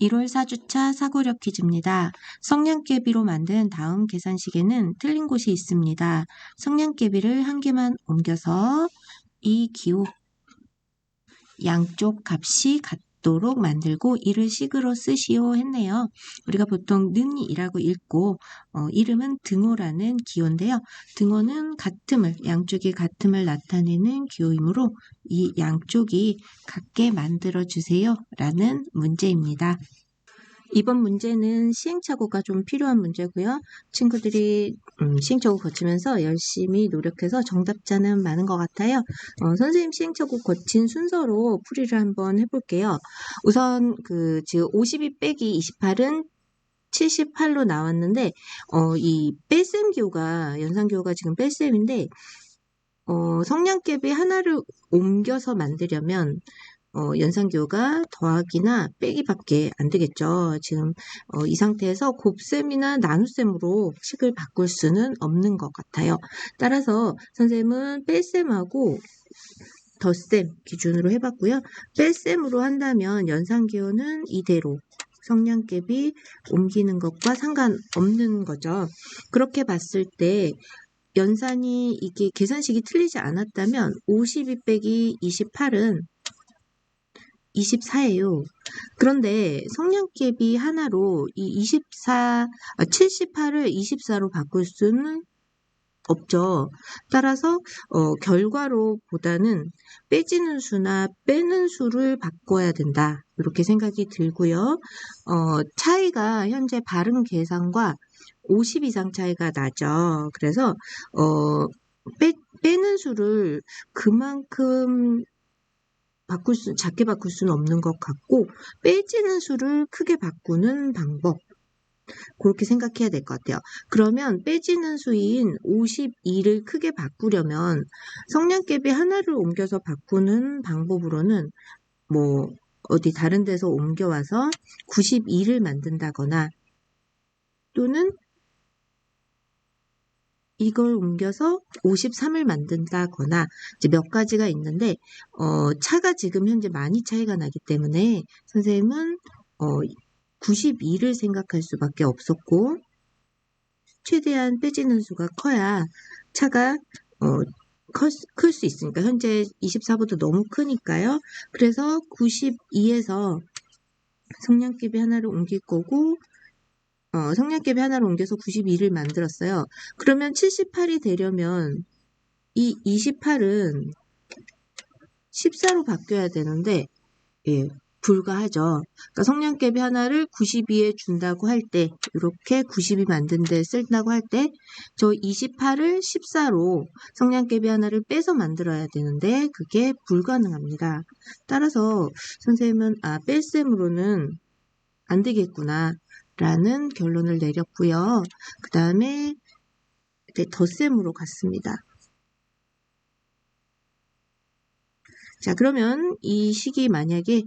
1월 4주차 사고력 퀴즈입니다. 성냥개비로 만든 다음 계산식에는 틀린 곳이 있습니다. 성냥개비를 한 개만 옮겨서 이 기호 양쪽 값이 같 도록 만들고 이를 식으로 쓰시오 했네요. 우리가 보통 는이라고 읽고 어, 이름은 등호라는 기호인데요. 등호는 같음을 양쪽이 같음을 나타내는 기호이므로 이 양쪽이 같게 만들어 주세요 라는 문제입니다. 이번 문제는 시행착오가 좀 필요한 문제고요. 친구들이 음, 시행착오 거치면서 열심히 노력해서 정답자는 많은 것 같아요. 어, 선생님 시행착오 거친 순서로 풀이를 한번 해볼게요. 우선 그 지금 52 빼기 28은 78로 나왔는데 어, 이 뺄셈 기호가 연산 기호가 지금 뺄셈인데 어, 성량갭이 하나를 옮겨서 만들려면 어, 연산교가 더하기나 빼기밖에 안 되겠죠. 지금 어, 이 상태에서 곱셈이나 나눗셈으로 식을 바꿀 수는 없는 것 같아요. 따라서 선생님은 뺄셈하고 덧셈 기준으로 해봤고요. 뺄셈으로 한다면 연산기호는 이대로 성량갭이 옮기는 것과 상관없는 거죠. 그렇게 봤을 때 연산이 이게 계산식이 틀리지 않았다면 52 빼기 28은 24예요. 그런데 성량갭이 하나로 이 24, 78을 24로 바꿀 수는 없죠. 따라서 어, 결과로 보다는 빼지는 수나 빼는 수를 바꿔야 된다. 이렇게 생각이 들고요. 어, 차이가 현재 발음 계산과 50 이상 차이가 나죠. 그래서 어, 빼, 빼는 수를 그만큼 바꿀 수, 작게 바꿀 수는 없는 것 같고 빼지는 수를 크게 바꾸는 방법 그렇게 생각해야 될 것 같아요. 그러면 빼지는 수인 52를 크게 바꾸려면 성량갭이 하나를 옮겨서 바꾸는 방법으로는 뭐 어디 다른 데서 옮겨와서 92를 만든다거나 또는 이걸 옮겨서 53을 만든다거나 이제 몇 가지가 있는데 어, 차가 지금 현재 많이 차이가 나기 때문에 선생님은 어, 92를 생각할 수밖에 없었고 최대한 빼지는 수가 커야 차가 어, 클수 있으니까 현재 24보다 너무 크니까요. 그래서 92에서 성량급이 하나를 옮길 거고 어, 성량갭이 하나를 옮겨서 92를 만들었어요. 그러면 78이 되려면 이 28은 14로 바뀌어야 되는데 예, 불가하죠. 그러니까 성량갭이 하나를 92에 준다고 할 때, 이렇게 92 만든 데 쓴다고 할 때, 저 28을 14로 성량갭이 하나를 빼서 만들어야 되는데, 그게 불가능합니다. 따라서 선생님은, 아, 뺄셈으로는 안 되겠구나. 라는 결론을 내렸고요. 그 다음에 덧셈으로 갔습니다. 자, 그러면 이 식이 만약에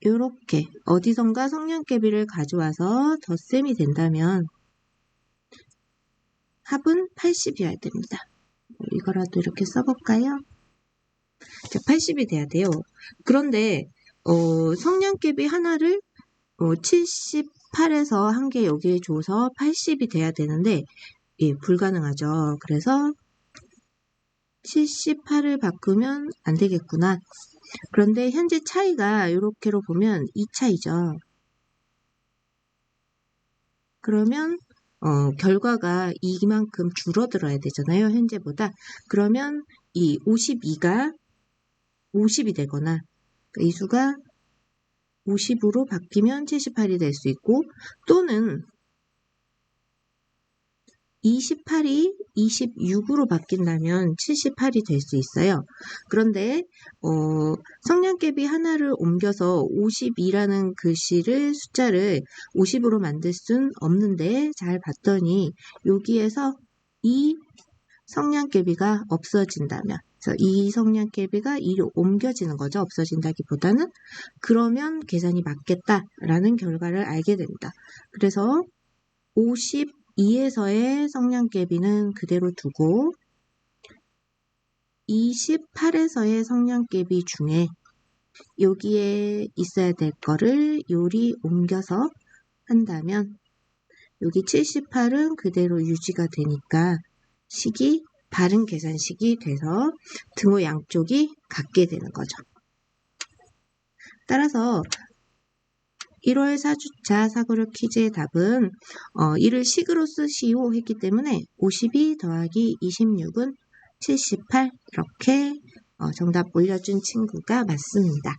이렇게 어디선가 성냥개비를 가져와서 덧셈이 된다면 합은 80이어야 됩니다. 이거라도 이렇게 써볼까요? 자, 80이 돼야 돼요. 그런데 어, 성냥개비 하나를 어, 78에서 한 개 여기에 줘서 80이 돼야 되는데 예, 불가능하죠. 그래서 78을 바꾸면 안 되겠구나. 그런데 현재 차이가 이렇게로 보면 2차이죠. 그러면 어, 결과가 이만큼 줄어들어야 되잖아요. 현재보다. 그러면 이 52가 50이 되거나 이 수가 50으로 바뀌면 78이 될 수 있고 또는 28이 26으로 바뀐다면 78이 될 수 있어요. 그런데 어, 성량갭이 하나를 옮겨서 52라는 글씨를 숫자를 50으로 만들 순 없는데 잘 봤더니 여기에서 이 성량갭이가 없어진다면 그래서 이 성량개비가 이로 옮겨지는 거죠. 없어진다기보다는 그러면 계산이 맞겠다라는 결과를 알게 됩니다. 그래서 52에서의 성량개비는 그대로 두고 28에서의 성량개비 중에 여기에 있어야 될 거를 요리 옮겨서 한다면 여기 78은 그대로 유지가 되니까 식이 바른 계산식이 돼서 등호 양쪽이 같게 되는 거죠. 따라서 1월 4주차 사고력 퀴즈의 답은 어, 이를 식으로 쓰시오 했기 때문에 52 더하기 26은 78 이렇게 어, 정답 올려준 친구가 맞습니다.